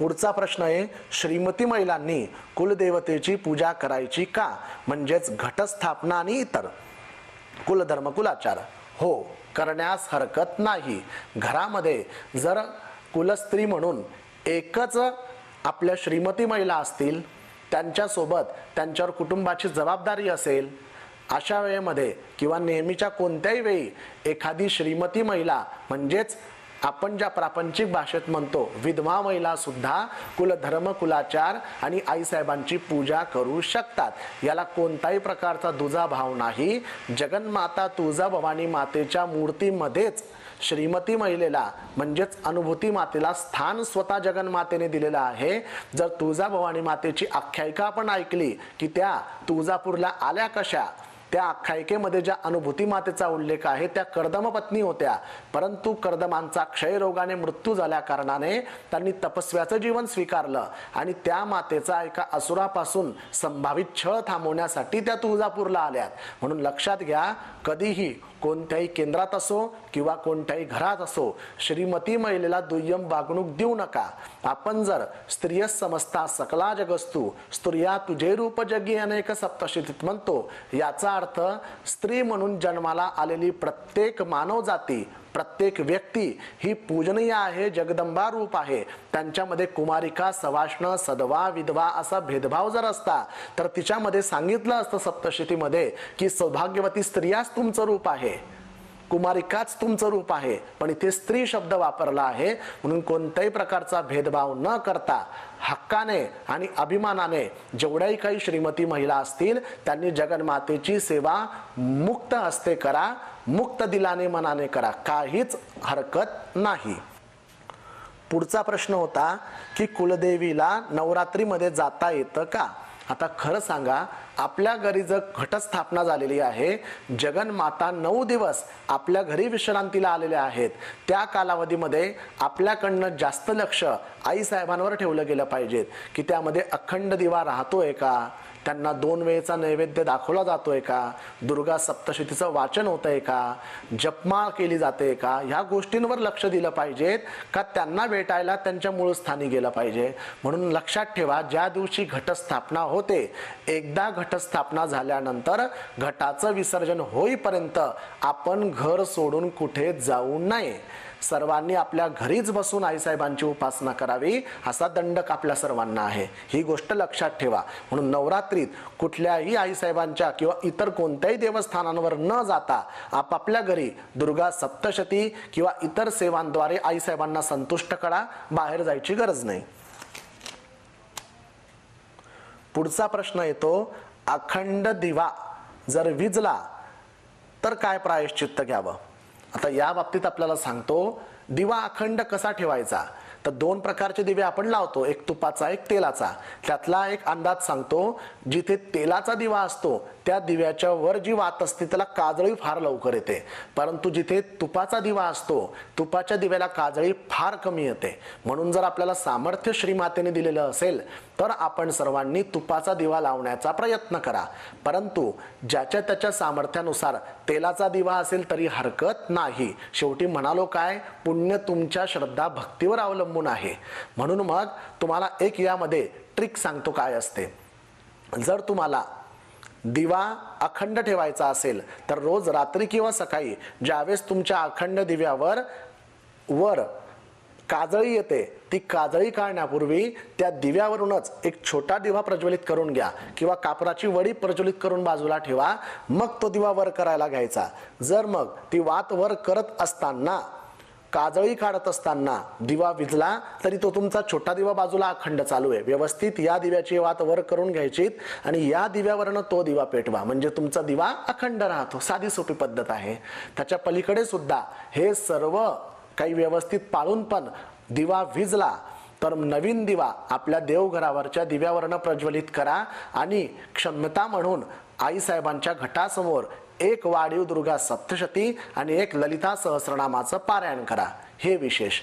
पुढचा प्रश्न आहे श्रीमती महिलांनी कुलदेवतेची पूजा करायची का? म्हणजेच घटस्थापना आणि इतर. कुलधर्म कुलाचार. हो करण्यास हरकत नाही. घरामध्ये जर कुलस्त्री म्हणून एकच आपल्या श्रीमती महिला असतील त्यांच्यासोबत त्यांच्यावर कुटुंबाची जबाबदारी असेल अशा वेळेमध्ये किंवा नेहमीच्या कोणत्याही वेळी एखादी श्रीमती महिला म्हणजेच आपण ज्या प्रापंचिक भाषेत म्हणतो विधवा महिला सुद्धा कुलधर्म कुलाचार आणि आईसाहेबांची पूजा करू शकतात. याला कोणताही प्रकारचा दुजा भाव नाही. जगन्माता तुळजाभवानी मातेच्या मूर्तीमध्येच श्रीमती महिलेला म्हणजेच अनुभूती मातेला स्थान स्वतः जगन्मातेने दिलेलं आहे. जर तुळजाभवानी मातेची आख्यायिका आपण ऐकली की त्या तुळजापूरला आल्या कशा? त्या आख्यायिकेमध्ये ज्या अनुभूती मातेचा उल्लेख आहे त्या कर्दमपत्नी होत्या. परंतु कर्दमांचा क्षयरोगाने मृत्यू झाल्या कारणाने त्यांनी तपस्व्याचं जीवन स्वीकारलं आणि त्या मातेचा एका असुरापासून संभावित छळ थांबवण्यासाठी त्या तुळजापूरला आल्यात. म्हणून लक्षात घ्या कधीही कोणत्याही केंद्रात असो किंवा कोणत्याही घरात असो श्रीमती महिलेला दुय्यम वागणूक देऊ नका. आपण जर स्त्रिय समजता सकला जगस्तू स्त्रिया तुझे रूप जगी अनेक सप्तशितीत म्हणतो याचा अर्थ स्त्री म्हणून जन्माला आलेली प्रत्येक मानव जाती प्रत्येक व्यक्ती ही पूजनीय आहे जगदंबा रूप आहे. त्यांच्यामध्ये कुमारिका सवाष्ण सदवा विधवा असा भेदभाव जर असता तर तिच्यामध्ये सांगितलं असतं सप्तशतीमध्ये की सौभाग्यवती स्त्रियाच तुमचं रूप आहे. कुमारिकाच तुमचं रूप आहे. पण इथे स्त्री शब्द वापरला आहे. म्हणून कोणत्याही प्रकारचा भेदभाव न करता हक्काने आणि अभिमानाने जेवढ्याही काही श्रीमती महिला असतील त्यांनी जगन्मातेची सेवा मुक्त हस्ते करा मुक्त दिलाने मनाने करा. काहीच हरकत नाही. पुढचा प्रश्न होता की कुलदेवीला नवरात्रीमध्ये जाता येतं का? आता खरं सांगा आपल्या घरी जर घटस्थापना झालेली आहे जगनमाता नऊ दिवस आपल्या घरी विश्रांतीला आलेल्या आहेत. त्या कालावधीमध्ये आपल्याकडनं जास्त लक्ष आई साहेबांवर ठेवलं गेलं पाहिजेत की त्यामध्ये अखंड दिवा राहतोय का? त्यांना दोन वेळेचा नैवेद्य दाखवला जातोय का? दुर्गा सप्तशतीचं वाचन होतंय का? जपमाळ केली जाते का? ह्या गोष्टींवर लक्ष दिलं पाहिजेत का त्यांना भेटायला त्यांच्या मूळ स्थानी गेलं पाहिजे? म्हणून लक्षात ठेवा ज्या दिवशी घटस्थापना होते एकदा घटस्थापना झाल्यानंतर घटाचं विसर्जन होईपर्यंत आपण घर सोडून कुठे जाऊ नये. सर्वांनी आपल्या घरीच बसून आईसाहेबांची उपासना करावी असा दंडक आपल्या सर्वांना आहे. ही गोष्ट लक्षात ठेवा. म्हणून नवरात्रीत कुठल्याही आईसाहेबांच्या किंवा इतर कोणत्याही देवस्थानांवर न जाता आपापल्या घरी दुर्गा सप्तशती किंवा इतर सेवांद्वारे आईसाहेबांना संतुष्ट करा. बाहेर जायची गरज नाही. पुढचा प्रश्न येतो अखंड दिवा जर विजला तर काय प्रायश्चित्त घ्यावं? आता या बाबतीत आपल्याला सांगतो दिवा अखंड कसा ठेवायचा? तर दोन प्रकारचे दिवे आपण लावतो. एक तुपाचा एक तेलाचा. त्यातला एक अंदाज सांगतो जिथे तेलाचा दिवा असतो त्या दिव्याच्या वर जी वात असते त्याला काजळी फार लवकर येते. परंतु जिथे तुपाचा दिवा असतो तुपाच्या दिव्याला काजळी फार कमी येते. म्हणून जर आपल्याला सामर्थ्य श्रीमातेने दिलेलं असेल तर आपण सर्वांनी तुपाचा दिवा लावण्याचा प्रयत्न करा. परंतु ज्याच्या त्याच्या सामर्थ्यानुसार तेलाचा दिवा असेल तरी हरकत नाही. शेवटी म्हणालो काय? पुण्य तुमच्या श्रद्धा भक्तीवर अवलंबून अवलंबून आहे. म्हणून मग तुम्हाला एक यामध्ये ट्रिक सांगतो काय असते. जर तुम्हाला दिवा अखंड ठेवायचा असेल तर रोज रात्री किंवा सकाळी ज्यावेळेस तुमच्या अखंड दिव्यावर वर काजळी येते ती काजळी काढण्यापूर्वी त्या दिव्यावरूनच एक छोटा दिवा प्रज्वलित करून घ्या किंवा कापराची वडी प्रज्वलित करून बाजूला ठेवा मग तो दिवा वर करायला घ्यायचा. जर मग ती वात वर करत असताना काजळी काढत असताना दिवा विजला तरी तो तुमचा छोटा दिवा बाजूला अखंड चालू आहे. व्यवस्थित या दिव्याची वात वर करून घ्यायची आणि या दिव्यावरनं तो दिवा पेटवा. म्हणजे तुमचा दिवा अखंड राहतो. साधी सोपी पद्धत आहे. त्याच्या पलीकडे सुद्धा हे सर्व काही व्यवस्थित पाळून पण दिवा विजला तर नवीन दिवा आपल्या देवघरावरच्या दिव्यावरनं प्रज्वलित करा आणि क्षमता म्हणून आईसाहेबांच्या घटासमोर एक वाढीव दुर्गा सप्तशती आणि एक ललिता सहस्रनामाचं पारायण करा. हे विशेष.